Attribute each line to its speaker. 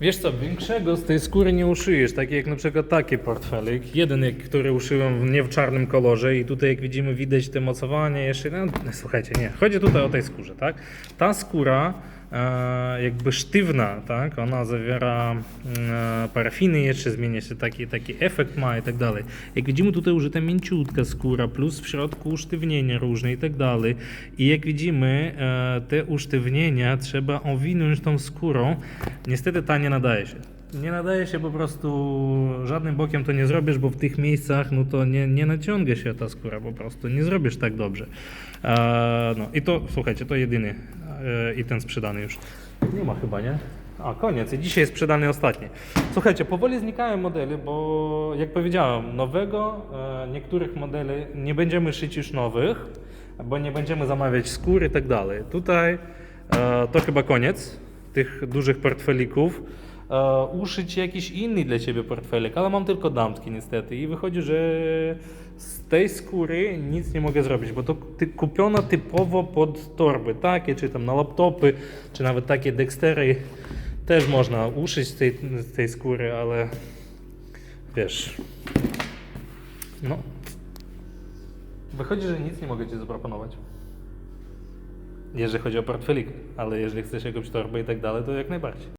Speaker 1: Wiesz co, większego z tej skóry nie uszyjesz, tak jak na przykład taki portfelik. Jeden, który uszyłem nie w czarnym kolorze i tutaj jak widzimy widać te mocowanie jeszcze, no słuchajcie, nie, chodzi tutaj o tej skórze, tak? Ta skóra jakby sztywna, tak? Ona zawiera e, parafiny jeszcze, zmienia się taki, taki efekt ma i tak dalej. Jak widzimy tutaj użyta mięciutka skóra, plus w środku usztywnienia różne i tak dalej. I jak widzimy e, te usztywnienia trzeba owinąć tą skórą. Niestety ta nie nadaje się. Nie nadaje się po prostu żadnym bokiem to nie zrobisz, bo w tych miejscach no to nie, nie naciąga się ta skóra po prostu, nie zrobisz tak dobrze. E, no i to, słuchajcie, to jedyny e, i ten sprzedany już. Nie ma chyba, nie? A, koniec. I dzisiaj jest sprzedany ostatni. Słuchajcie, powoli znikają modele, bo jak powiedziałem, nowego, e, niektórych modeli nie będziemy szyć już nowych, bo nie będziemy zamawiać skóry i tak dalej. Tutaj e, to chyba koniec tych dużych portfelików. E, uszyć jakiś inny dla Ciebie portfelik, ale mam tylko damski niestety i wychodzi, że z tej skóry nic nie mogę zrobić, bo to ty, kupiona typowo pod torby, takie czy tam na laptopy, czy nawet takie Dextery też można uszyć z tej, z tej skóry, ale wiesz, no wychodzi, że nic nie mogę Ci zaproponować. Jeżeli chodzi o portfelik, ale jeżeli chcesz jakąś torbę i tak dalej, to jak najbardziej.